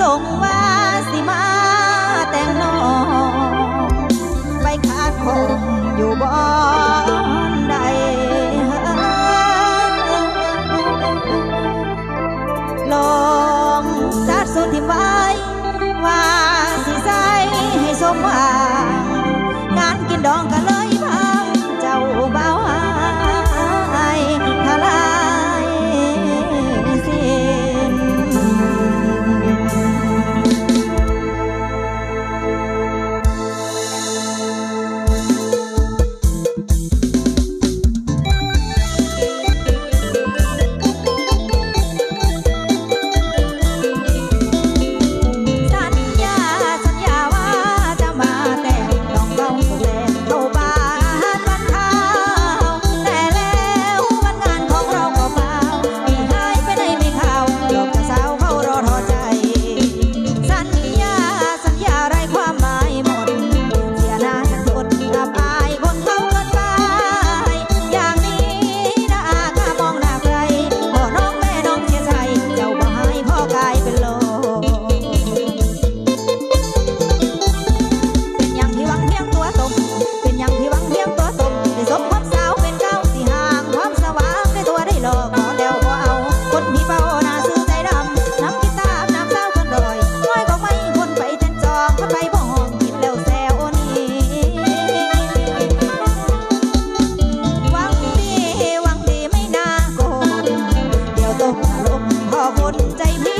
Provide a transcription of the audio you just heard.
สงว่าสิมาแต่งนองไปคาดคงอยู่บ่ นใจ